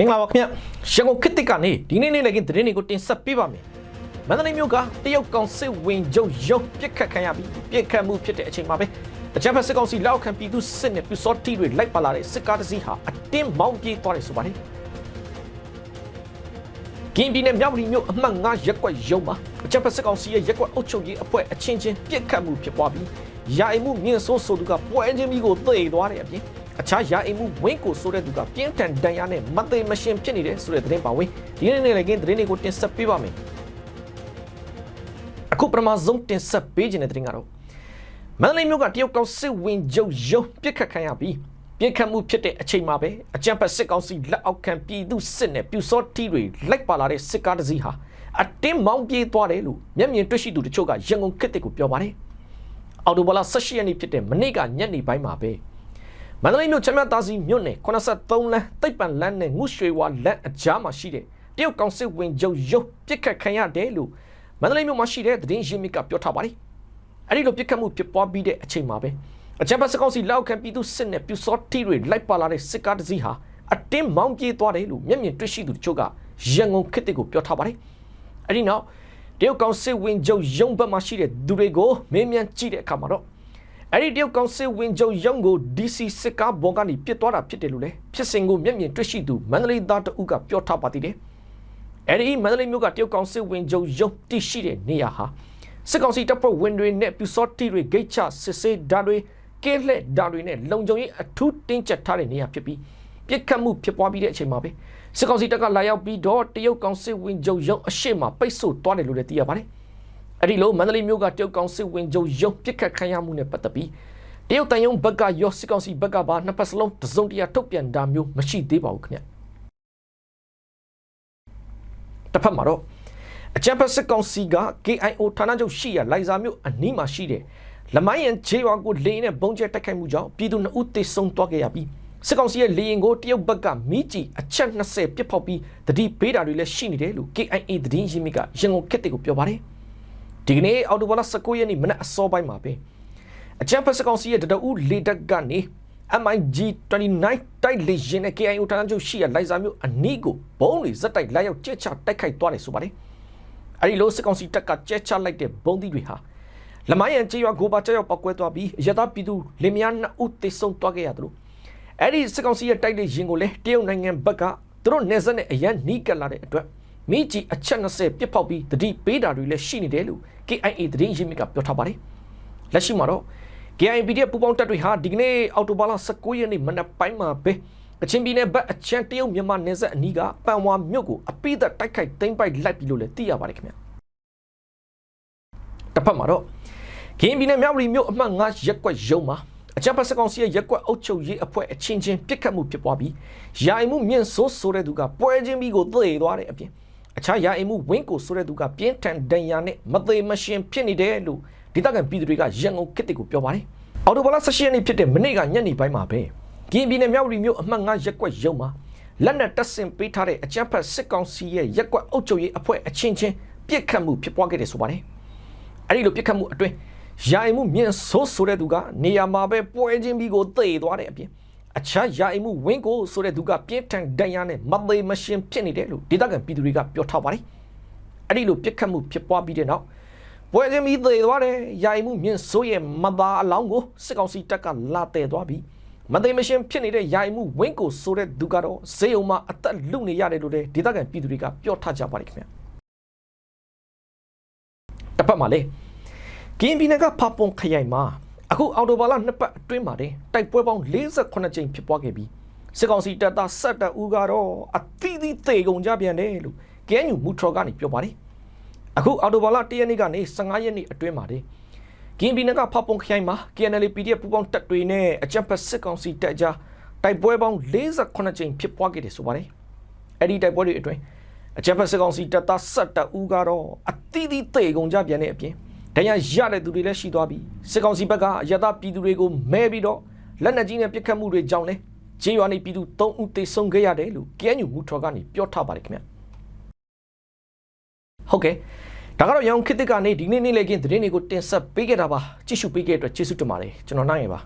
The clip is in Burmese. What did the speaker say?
မင်္ဂလာပါခင်ဗျရန်ကုန်ခေတ်တစ်ကနေဒီနေ့နေ့လည်းကင်းသတင်းတွေကိုတင်ဆက်ပေးပါမယ်မန္တလေးမြို့ကတရုတ်ကောင်စစ်ဝင်ချုပ်ရုံပြစ်ခတ်ခံရပြီးပြစ်ခတ်မှုဖြစ်တဲ့အချိန်မှာပဲအကြမ်းဖက်စစ်ကောင်စီလက်အောက်ခံပြည်သူစစ်နဲ့ပြူစောတီတွေလိုက်ပါလာတဲ့စစ်ကားတစ်စီးဟာအတင်းမောင်းပြေးသွားတယ်ဆိုပါတယ်ကင်းပြည်နယ်မြောက်ရီမြို့အမှတ်9ရက်ကွက်ရုံမှာအကြမ်းဖက်စစ်ကောင်စီရဲ့ရက်ကွက်အုပ်ချုပ်ရေးအဖွဲ့အချင်းချင်းပြစ်ခတ်မှုဖြစ်ပွားပြီးယာအိမ်မှုမြင့်ဆိုးဆိုသူကပွဲချင်းပြီးကိုသေသွားတဲ့အပြင် အခြားယာအိမ်မှုဝင်းကိုဆိုတဲ့သူကပြင်းထန်ဒဏ်ရာနဲ့မသိမရှင်ဖြစ်နေတဲ့ဆိုတဲ့သတင်းပါဝင်ဒီနေ့နေ့လည်းကင်းသတင်းတွေကိုတင်ဆက်ပေးပါမယ်အခုပထမဆုံးတင်ဆက်ပေးခြင်းတဲ့သတင်းကတော့မန္တလေးမြို့ကတရုတ်ကောင်စစ်ဝင်ချုပ်ရုံပြစ်ခတ်ခံရပြီးပြစ်ခတ်မှုဖြစ်တဲ့အချိန်မှာပဲအကြမ်းဖက်စစ်ကောင်စီလက်အောက်ခံပြည်သူစစ်နဲ့ပြူစောတီတွေလိုက်ပါလာတဲ့စစ်ကားတစ်စီးဟာအတင်းမောင်းပြေးသွားတယ်လို့မျက်မြင်တွေ့ရှိသူတချို့ကရန်ကုန်ခေတ်ကိုပြောပါတယ်အော်တိုဘလာ18ရက်နေ့ဖြစ်တဲ့မနေ့ကညနေပိုင်းမှာပဲ မန္တလေးမြို့ချမ်းမြသာစီမြို့နယ်83လမ်းတိတ်ပံလမ်းနဲ့ငုရွှေဝါလမ်းအကြားမှာရှိတဲ့တရုတ်ကောင်စစ်ဝင်ချုပ်ရုံပြစ်ခတ်ခံရတယ်လို့မန္တလေးမြို့မှာရှိတဲ့သတင်းရင်းမြစ်ကပြောထားပါတယ်အဲ့ဒီလိုပြစ်ခတ်မှုဖြစ်ပွားပြီးတဲ့အချိန်မှာပဲအကြမ်းဖက်စစ်ကောင်စီလက်အောက်ခံပြည်သူစစ်နဲ့ပြူစောတီတွေလိုက်ပါလာတဲ့စစ်ကားတစ်စီးဟာအတင်းမောင်းပြေးသွားတယ်လို့မျက်မြင်တွေ့ရှိသူတချို့ကရန်ကုန်ခေတ်ကိုပြောထားပါတယ်အဲ့ဒီနောက်တရုတ်ကောင်စစ်ဝင်ချုပ်ရုံဘက်မှာရှိတဲ့သူတွေကိုမင်းမြန်ကြည့်တဲ့အခါမှာတော့ အဲ့ဒီတရုတ်ကောင်စစ်ဝင်ချုပ်ရုံကို DC စစ်ကားဘော်ကနေပြစ်သွားတာဖြစ်တယ်လို့လေဖြစ်စဉ်ကိုမျက်မြင်တွေ့ရှိသူမန္တလေးသားတအုပ်ကပြောထားပါသေးတယ်အဲ့ဒီမန္တလေးမြို့ကတရုတ်ကောင်စစ်ဝင်ချုပ်ရုံတည်ရှိတဲ့နေရာဟာစစ်ကောင်စီတပ်ဖွဲ့ဝင်တွေနဲ့ပြူစောတီတွေဂိတ်ချစစ်ဆေးဓာတ်တွေကင်းလှည့်ဓာတ်တွေနဲ့လုံခြုံရေးအထူးတင်းကျပ်ထားတဲ့နေရာဖြစ်ပြီးပြစ်ခတ်မှုဖြစ်ပွားပြီးတဲ့အချိန်မှာပဲစစ်ကောင်စီတပ်ကလာရောက်ပြီးတော့တရုတ်ကောင်စစ်ဝင်ချုပ်ရုံအရှိမပိတ်ဆို့သွားတယ်လို့လည်းသိရပါတယ် အဲ့ဒီလိုမန္တလေးမြို့ကတရုတ်ကောင်စစ်ဝင်ချုပ်ရုံပြစ်ခတ်ခံရမှုနဲ့ပတ်သက်ပြီးတရုတ်တန်ယုံဘက်ကရောစစ်ကောင်စီဘက်ကပါနှစ်ဖက်စလုံးတစုံတရာထုတ်ပြန်တာမျိုးမရှိသေးပါဘူးခင်ဗျတစ်ဖက်မှာတော့အကြံဖက်စစ်ကောင်စီက KIO ဌာနချုပ်ရှိရလိုင်ဇာမြို့အနီးမှာရှိတဲ့လမိုင်းရန်ဂျေဝါကိုလေရင်နဲ့ဘုံကျဲတိုက်ခိုက်မှုကြောင့်ပြည်သူ2ဦးသေဆုံးသွားခဲ့ရပြီးစစ်ကောင်စီရဲ့လေရင်ကိုတရုတ်ဘက်ကမိကြီးအချက်20ပြစ်ဖောက်ပြီးတတိပေးတာတွေလည်းရှိနေတယ်လို့ KIA သတင်းရင်းမြစ်ကရန်ကုန်ခေတ်ကိုပြောပါတယ် ဒီကနေ့အော်တိုဘာလ19ရက်နေ့မနက်အစောပိုင်းမှာပဲအကြံဖက်စစ်ကောင်စီရဲ့တတအူးလေတက်ကနေ MIG 29တိုက်လေရင်နဲ့ KIO ဌာနချုပ်ရှိရလိုင်ဇာမြို့အနီးကိုဘုံတွေဇက်တိုက်လာရောက်ကြက်ချတိုက်ခိုက်သွားတယ်ဆိုပါတယ်အဲဒီလိုစစ်ကောင်စီတပ်ကကြက်ချလိုက်တဲ့ဘုံသီးတွေဟာလမိုင်းရန်ကြေးရွာကိုပါကြောက်ရောက်ပောက်ကွဲသွားပြီးရသပြည်သူလင်မယားနှစ်ဦးသေဆုံးသွားခဲ့ရတယ်လို့အဲ့ဒီစစ်ကောင်စီရဲ့တိုက်တဲ့ရင်ကိုလည်းတရုတ်နိုင်ငံဘက်ကသူတို့နေဆက်နဲ့အရန်နီးကပ်လာတဲ့အတွက် မိကြီးအချက်20ပြစ်ဖောက်ပြီးတတိပေးတာတွေလည်းရှိနေတယ်လို့ KIA သတင်းရင်းမြစ်ကပြောထားပါတယ်လက်ရှိမှာတော့ KIA PDF ပူပေါင်းတပ်တွေဟာဒီကနေ့အော်တိုဘာလ19ရက်နေ့မနက်ပိုင်းမှာပဲကချင်ပြည်နယ်ဘက်အချမ်းတရုတ်မြန်မာနယ်စပ်အနီးကပန်ဝါမြို့ကိုအပိသက်တိုက်ခိုက်သိမ်းပိုက်လိုက်ပြီလို့လည်းသိရပါတယ်ခင်ဗျတစ်ဖက်မှာတော့ကင်းပြည်နယ်မြောက်ရီမြို့အမှတ်9ရက်ကွက်ရုံမှာအကြမ်းဖက်စစ်ကောင်စီရဲ့ရက်ကွက်အုပ်ချုပ်ရေးအဖွဲ့အချင်းချင်းပြစ်ခတ်မှုဖြစ်ပွားပြီးယာအိမ်မှုမြင့်ဆိုးဆိုတဲ့သူကပွဲချင်းပြီးကိုသေသွားတဲ့အပြင် အခြားယာအိမ်မှုဝင်းကိုဆိုတဲ့သူကပြင်းထန်ဒဏ်ရာနဲ့မသေးမရှင်ဖြစ်နေတယ်လို့ဒေသခံပြည်သူတွေကရန်ကုန်ခေတ်ကိုပြောပါတယ်အော်တိုဘာလ16ရက်နေ့ဖြစ်တဲ့မနေ့ကညနေပိုင်းမှာပဲကင်းပြည်နယ်မြောက်ရီမြို့အမှတ်9ရက်ကွက်ရုံမှာလက်နက်တပ်ဆင်ပေးထားတဲ့အကြမ်းဖက်စစ်ကောင်စီရဲ့ရက်ကွက်အုပ်ချုပ်ရေးအဖွဲ့အချင်းချင်းပြစ်ခတ်မှုဖြစ်ပွားခဲ့တယ်ဆိုပါတယ်အဲ့ဒီလိုပြစ်ခတ်မှုအတွင်းယာအိမ်မှုမြင့်ဆိုးဆိုတဲ့သူကနေရာမှာပဲပွဲချင်းပြီးကိုသေသွားတဲ့အပြင် အခြားယာအိမ်မှုဝင်းကိုဆိုတဲ့သူကပြင်းထန်ဒဏ်ရာနဲ့မသေးမရှင်ဖြစ်နေတယ်လို့ဒေသခံပြည်သူတွေကပြောထားပါတယ်အဲ့ဒီလိုပြစ်ခတ်မှုဖြစ်ပွားပြီးတဲ့နောက်ပွဲချင်းပြီးသေသွားတဲ့ယာအိမ်မှုမြင့်ဆိုးရဲ့မသားအလောင်းကိုစစ်ကောင်စီတပ်ကလာတဲ့သွားပြီးမသိမရှင်ဖြစ်နေတဲ့ယာယီမှုဝင်းကိုဆိုတဲ့သူကတော့ဈေးုံမှာအသက်လူနေရတယ်လို့လည်းဒေသခံပြည်သူတွေကပြောထားကြပါတယ်ခင်ဗျတစ်ဖက်မှာလေကင်းပြည်နယ်ကဖပွန်ခရိုင်မှာ အခုအော်တိုဘာလနှစ်ပတ်အတွင်းမှာတင်တိုက်ပွဲပေါင်း48ကြိမ်ဖြစ်ပွားခဲ့ပြီးစစ်ကောင်စီတပ်သားဆက်တအူကတော့အသီးသီးသေကုန်ကြပြန်တယ်လို့ KNU မူထရောကနေပြောပါတယ်အခုအော်တိုဘာလ1ရက်နေ့ကနေ15ရက်နေ့အတွင်းမှာတင်ကင်းပြည်နယ်ကဖပွန်ခရိုင်မှာ KNL PDF ပူးပေါင်းတပ်တွေနဲ့အကြံဖက်စစ်ကောင်စီတပ်ကြားတိုက်ပွဲပေါင်း48ကြိမ်ဖြစ်ပွားခဲ့တယ်ဆိုပါတယ်အဲ့ဒီတိုက်ပွဲတွေအတွင်းအကြံဖက်စစ်ကောင်စီတပ်သားဆက်တအူကတော့အသီးသီးသေကုန်ကြပြန်တဲ့အပြင် ဒဏ်ရာရတဲ့သူတွေလည်းရှိသွားပြီးစစ်ကောင်စီဘက်ကအရသာပြည်သူတွေကိုမဲပြီးတော့လက်နက်ကြီးနဲ့ပစ်ခတ်မှုတွေကြောင့်လည်းဂျေးရွာနေပြည်သူ3ဦးသေဆုံးခဲ့ရတယ်လို့ KNU မူထော်ကနေပြောထားပါတယ်ခင်ဗျဟုတ်ကဲ့ဒါကတော့ရောင်ခေတ်တစ်ကနေဒီနေ့နေ့လေကင်းသတင်းတွေကိုတင်ဆက်ပေးခဲ့တာပါကြည့်ရှုပေးခဲ့တဲ့အတွက်ကျေးဇူးတင်ပါတယ်ကျွန်တော်နိုင်ရပါ